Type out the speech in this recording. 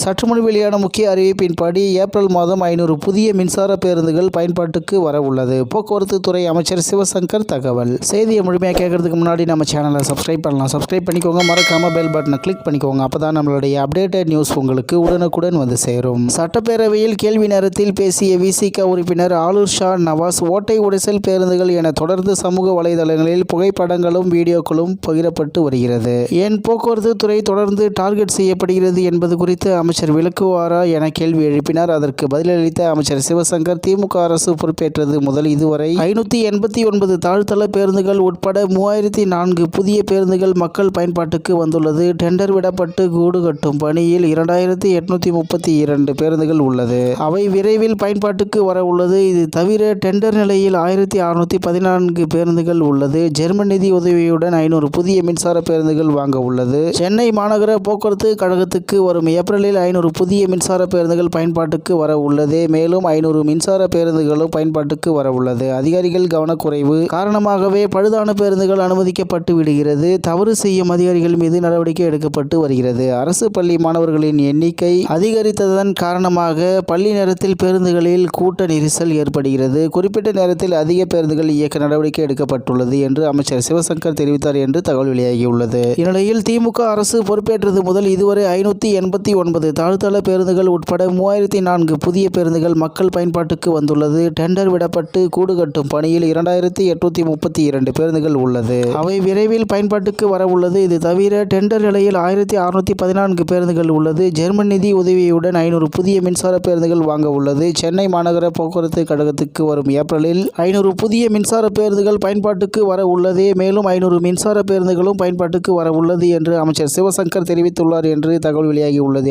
சற்றுமுன் வெளியான முக்கிய அறிவிப்பின்படி ஏப்ரல் மாதம் ஐநூறு புதிய மின்சார பேருந்துகள் பயன்பாட்டுக்கு வர உள்ளது போக்குவரத்து துறை அமைச்சர் சிவசங்கர் தகவல். செய்தியை முழுமையாக கேட்கறதுக்கு முன்னாடி நம்ம சேனலை சப்ஸ்கிரைப் பண்ணலாம். சப்ஸ்கிரைப் பண்ணிக்கோங்க. மறக்காம பெல் பட்டனை கிளிக் பண்ணிக்கோங்க. அப்பதான் நம்மளுடைய அப்டேட்டட் நியூஸ் உங்களுக்கு உடனுக்குடன் வந்து சேரும். சட்டப்பேரவையில் கேள்வி நேரத்தில் பேசிய விசிக உறுப்பினர் ஆலூர் ஷா நவாஸ் ஓட்டை உடைசல் பேருந்துகள் என தொடர்ந்து சமூக வலைதளங்களில் புகைப்படங்களும் வீடியோக்களும் பகிரப்பட்டு வருகிறது. ஏன் போக்குவரத்து துறை தொடர்ந்து டார்கெட் செய்யப்படுகிறது என்பது குறித்து அமைச்சர் விளக்குவாரா என கேள்வி எழுப்பினார். அதற்கு பதிலளித்த அமைச்சர் சிவசங்கர் திமுக அரசு பொறுப்பேற்றது முதல் இதுவரை ஐநூற்றி எண்பத்தி ஒன்பது தாழ்த்தள பேருந்துகள் உட்பட மூவாயிரத்தி நான்கு புதிய பேருந்துகள் மக்கள் பயன்பாட்டுக்கு வந்துள்ளது. டெண்டர் விடப்பட்டு கூடு கட்டும் பணியில் இரண்டாயிரத்தி எட்நூத்தி முப்பத்தி இரண்டு பேருந்துகள் உள்ளது. அவை விரைவில் பயன்பாட்டுக்கு வர உள்ளது. இது தவிர டெண்டர் நிலையில் ஆயிரத்தி அறுநூத்தி பதினான்கு பேருந்துகள் உள்ளது. ஜெர்மன் நிதி உதவியுடன் ஐநூறு புதிய மின்சார பேருந்துகள் வாங்க உள்ளது. சென்னை மாநகர போக்குவரத்து கழகத்துக்கு வரும் ஏப்ரலில் ஐநூறு புதிய மின்சார பேருந்துகள் பயன்பாட்டுக்கு வர உள்ளது. மேலும் ஐநூறு மின்சார பேருந்துகளும் பயன்பாட்டுக்கு வர உள்ளது. அதிகாரிகள் கவனக்குறைவு. காரணமாகவே பழுதான பேருந்துகள் அனுமதிக்கப்பட்டு விடுகிறது. தவறு செய்யும் அதிகாரிகள் மீது நடவடிக்கை எடுக்கப்பட்டு வருகிறது. அரசு பள்ளி மாணவர்களின் எண்ணிக்கை அதிகரித்ததன் காரணமாக பள்ளி நேரத்தில் பேருந்துகளில் கூட்ட நெரிசல் ஏற்படுகிறது. குறிப்பிட்ட நேரத்தில் அதிக பேருந்துகள் இயக்க நடவடிக்கை எடுக்கப்பட்டுள்ளது என்று அமைச்சர் சிவசங்கர் தெரிவித்தார் என்று தகவல் வெளியாகியுள்ளது. இந்நிலையில் திமுக அரசு பொறுப்பேற்றது முதல் இதுவரை ஐநூற்றி எண்பத்தி ஒன்பது தாழ்த்தள பேருந்துகள் உட்பட மூவாயிரத்தி நான்கு புதிய பேருந்துகள் மக்கள் பயன்பாட்டுக்கு வந்துள்ளது. டெண்டர் விடப்பட்டு கூடு கட்டும் பணியில் இரண்டாயிரத்தி எட்நூத்தி முப்பத்தி இரண்டு பேருந்துகள் உள்ளது. அவை விரைவில் பயன்பாட்டுக்கு வர உள்ளது. இது தவிர டெண்டர் நிலையில் ஆயிரத்தி அறுநூத்தி பதினான்கு பேருந்துகள் உள்ளது. ஜெர்மன் நிதி உதவியுடன் ஐநூறு புதிய மின்சார பேருந்துகள் வாங்க உள்ளது. சென்னை மாநகர போக்குவரத்து கழகத்துக்கு வரும் ஏப்ரலில் ஐநூறு புதிய மின்சார பேருந்துகள் பயன்பாட்டுக்கு வர உள்ளது. மேலும் ஐநூறு மின்சார பேருந்துகளும் பயன்பாட்டுக்கு வர உள்ளது என்று அமைச்சர் சிவசங்கர் தெரிவித்துள்ளார் என்று தகவல் வெளியாகி உள்ளது